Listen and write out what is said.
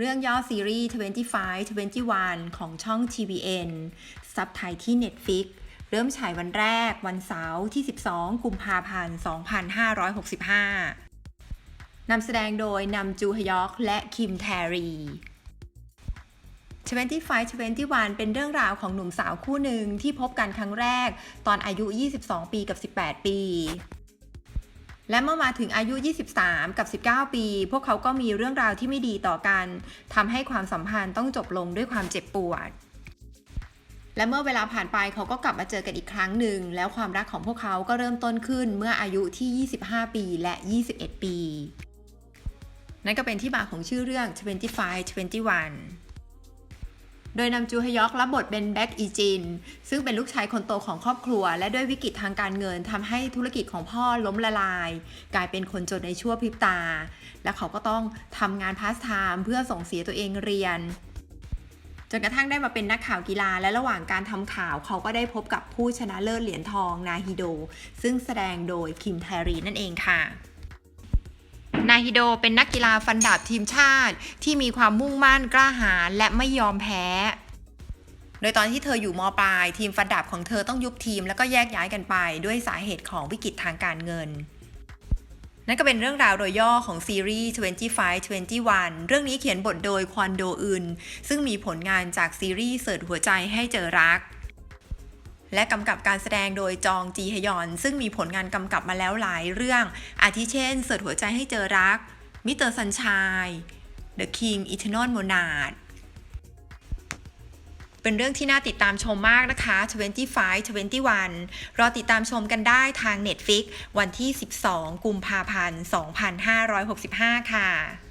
เรื่องย่อซีรีส์ 25 21 ของช่อง TVN ซับไทยที่ Netflix เริ่มฉายวันแรกวันเสาร์ที่ 12 กุมภาพันธ์ 2565 นำแสดงโดยนำจูฮยอกและคิมแทรี25 21 เป็นเรื่องราวของหนุ่มสาวคู่หนึ่งที่พบกันครั้งแรกตอนอายุ 22 ปีกับ 18 ปี และเมื่อมาถึงอายุ 23 กับ 19 ปี พวกเขาก็มีเรื่องราวที่ไม่ดีต่อกันทำให้ความสัมพันธ์ต้องจบลงด้วยความเจ็บปวด และเมื่อเวลาผ่านไปเขาก็กลับมาเจอกันอีกครั้งหนึ่ง แล้วความรักของพวกเขาก็เริ่มต้นขึ้นเมื่ออายุที่ 25 ปีและ 21 ปี นั่นก็เป็นที่มาของชื่อเรื่อง 25 21 โดยนำจูฮยอกรับบทเป็นแบ็กอีจิน ซึ่งเป็นลูกชายคนโตของครอบครัว และด้วยวิกฤตทางการเงินทำให้ธุรกิจของพ่อล้มละลาย กลายเป็นคนจนในชั่วพริบตา และเขาก็ต้องทำงานพาสไทม์เพื่อส่งเสียตัวเองเรียนจนกระทั่งได้มาเป็นนักข่าวกีฬาและระหว่างการทำข่าวเขาก็ได้พบกับผู้ชนะเลิศเหรียญทองนาฮิโด ซึ่งแสดงโดยคิมแทรีนั่นเองค่ะ นาฮิโดเป็นนักกีฬาฟันดาบทีมชาติ ที่มีความมุ่งมั่นกล้าหาญและไม่ยอมแพ้ โดยตอนที่เธออยู่มปลาย ทีมฟันดาบของเธอต้องยุบทีมแล้วก็แยกย้ายกันไป ด้วยสาเหตุของวิกฤตทางการเงิน นั่นก็เป็นเรื่องราวโดยย่อของซีรีส์25 21 เรื่องนี้เขียนบทโดยควอนโดอึนซึ่งมีผลงานจากซีรีส์เสิร์ชหัวใจให้เจอรัก และกำกับการแสดงโดยจองจีฮยอน ซึ่งมีผลงานกำกับมาแล้วหลายเรื่อง อาทิเช่น เสิร์ชหัวใจให้เจอรัก มิเตอร์ซันช e The King Eternal Monarch เป็นเรื่องที่น่าติดตามชมมากนะคะ 25 21 รอติดตามชมกันได้ทาง Netflix วันที่ 12 กุมภาพันธ์ 2565 ค่ะ